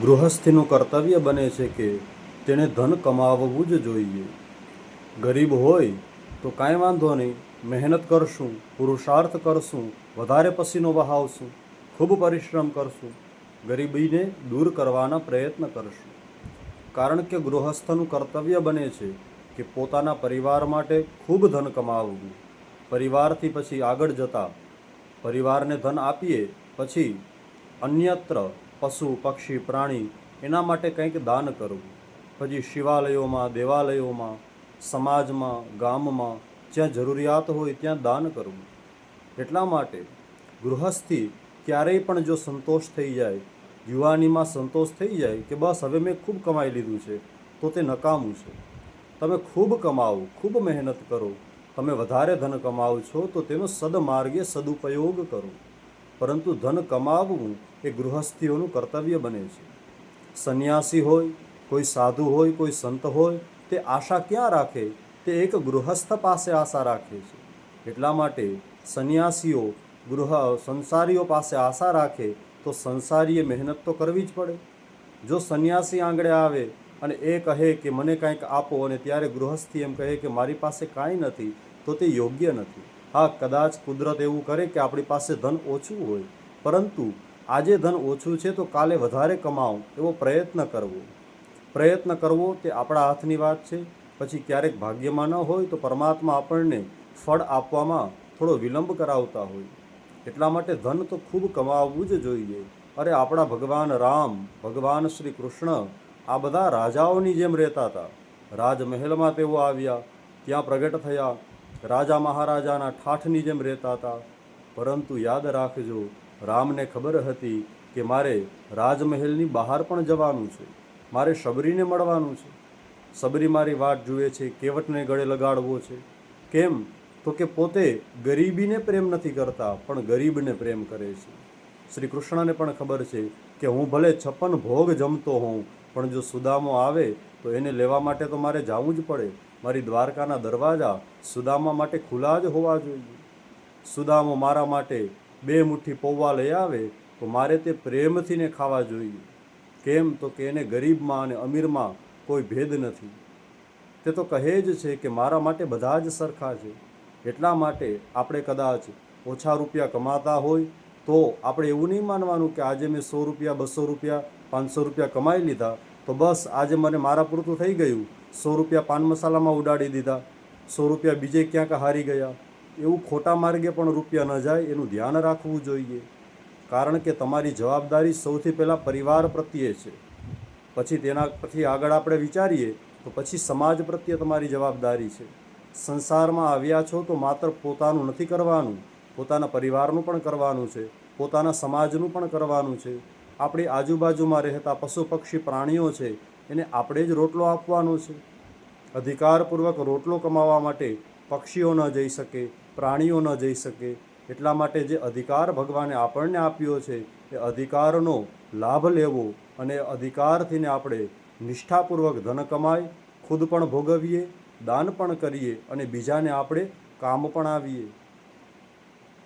ગૃહસ્થીનું કર્તવ્ય બને છે કે તેણે ધન કમાવવું જ જોઈએ. ગરીબ હોય તો કાંઈ વાંધો નહીં, મહેનત કરશું, પુરુષાર્થ કરશું, વધારે પસીનો વહાવશું, ખૂબ પરિશ્રમ કરશું, ગરીબીને દૂર કરવાના પ્રયત્ન કરશું. કારણ કે ગૃહસ્થનું કર્તવ્ય બને છે કે પોતાના પરિવાર માટે ખૂબ ધન કમાવવું. પરિવારથી પછી આગળ જતા, પરિવારને ધન આપીએ, પછી અન્યત્ર પશુ, પક્ષી, પ્રાણી, એના માટે કંઈક દાન કરવું પછી શિવાલયોમાં, દેવાલયોમાં, સમાજમાં, ગામમાં જ્યાં જરૂરિયાત હોય ત્યાં દાન કરવું એટલા માટે ગૃહસ્થી ક્યારેય પણ જો સંતોષ થઈ જાય, યુવાનીમાં સંતોષ થઈ જાય કે બસ હવે મેં ખૂબ કમાઈ લીધું છે, તો તે નકામું છે. તમે ખૂબ કમાવો, ખૂબ મહેનત કરો. તમે વધારે ધન કમાવો છો, તો તેનો સદમાર્ગે સદુપયોગ કરો. પરંતુ ધન કમાવવું એ ગૃહસ્થીઓનું કર્તવ્ય બને છે. સંન્યાસી હોય, કોઈ સાધુ હોય, કોઈ સંત હોય, તે આશા ક્યાં રાખે? તે એક ગૃહસ્થ પાસે આશા રાખે છે. એટલા માટે સંન્યાસીઓ ગૃહ, સંસારીઓ પાસે આશા રાખે તો સંસારીએ મહેનત તો કરવી જ પડે. જો સંન્યાસી આંગળે આવે અને એ કહે કે, મને કાંઈક આપો, અને ત્યારે ગૃહસ્થી એમ કહે કે, મારી પાસે કાંઈ નથી, તો તે યોગ્ય નથી. હા, કદાચ કુદરત એવું કરે કે આપણી પાસે ધન ઓછું હોય, પરંતુ આજે ધન ઓછું છે તો કાલે વધારે કમાવો, એવો પ્રયત્ન કરવો. પ્રયત્ન કરવો તે આપણા હાથની વાત છે. પછી ક્યારેક ભાગ્યમાં ન હોય તો પરમાત્મા આપણને ફળ આપવામાં થોડો વિલંબ કરાવતા હોય. એટલા માટે ધન તો ખૂબ કમાવવું જ જોઈએ. અરે, આપણા ભગવાન રામ, ભગવાન શ્રી કૃષ્ણ, આ બધા રાજાઓની જેમ રહેતા હતા. રાજમહેલમાં તેઓ આવ્યા, ત્યાં પ્રગટ થયા રાજા મહારાજાના ઠાઠની જેમ રહેતા હતા. પરંતુ યાદ રાખજો, રામને ખબર હતી કે મારે રાજમહેલની બહાર પણ જવાનું છે. મારે શબરીને મળવાનું છે. સબરી મારી વાટ જુએ છે, કેવટને ગળે લગાડવો છે. કેમ? તો કે પોતે ગરીબીને પ્રેમ નથી કરતા, પણ ગરીબને પ્રેમ કરે છે. શ્રી કૃષ્ણને પણ ખબર છે કે હું ભલે છપ્પન ભોગ જમતો હોઉં, પણ જો સુદામો આવે, તો એને લેવા માટે તો મારે જવું જ પડે. મારી દ્વારકાના દરવાજા સુદામા માટે ખુલ્લા જ હોવા જોઈએ. સુદામો મારા માટે બે મુઠ્ઠી પૌવા લઈ આવે તો મારે તે પ્રેમથી ને ખાવા જોઈએ. કેમ તો કે એને ગરીબમાં અને અમીરમાં કોઈ ભેદ નથી. તે તો કહે જ છે કે મારા માટે બધા જ સરખા છે. એટલા માટે આપણે કદાચ ઓછા રૂપિયા કમાતા હોય તો આપણે એવું નહીં માનવાનું કે આજે મેં સો રૂપિયા, બસો રૂપિયા, પાંચસો રૂપિયા કમાઈ લીધા તો બસ આજે મને મારા પૂરતું થઈ ગયું. સો રૂપિયા પાન મસાલામાં ઉડાડી દીધા. સો રૂપિયા બીજે ક્યાંક હારી ગયા. એવું ખોટા માર્ગે પણ રૂપિયા ન જાય એનું ધ્યાન રાખવું જોઈએ. કારણ કે તમારી જવાબદારી સૌથી પહેલાં પરિવાર પ્રત્યે છે. પછી તેના પછી આગળ આપણે વિચારીએ તો પછી સમાજ પ્રત્યે તમારી જવાબદારી છે. સંસારમાં આવ્યા છો તો માત્ર પોતાનું નથી કરવાનું, પોતાના પરિવારનું પણ કરવાનું છે, પોતાના સમાજનું પણ કરવાનું છે. આપણી આજુબાજુમાં રહેતા પશુ પક્ષી પ્રાણીઓ છે એને આપણે જ રોટલો આપવાનો છે. અધિકારપૂર્વક રોટલો કમાવા માટે પક્ષીઓ ન જઈ શકે, પ્રાણીઓ ન જઈ શકે. એટલા માટે જે અધિકાર ભગવાને આપણને આપ્યો છે, એ અધિકારનો લાભ લેવો અને અધિકારથીને આપણે નિષ્ઠાપૂર્વક ધન કમાય, ખુદ પણ ભોગવીએ, દાન પણ કરીએ અને બીજાને આપણે કામ પણ આવીએ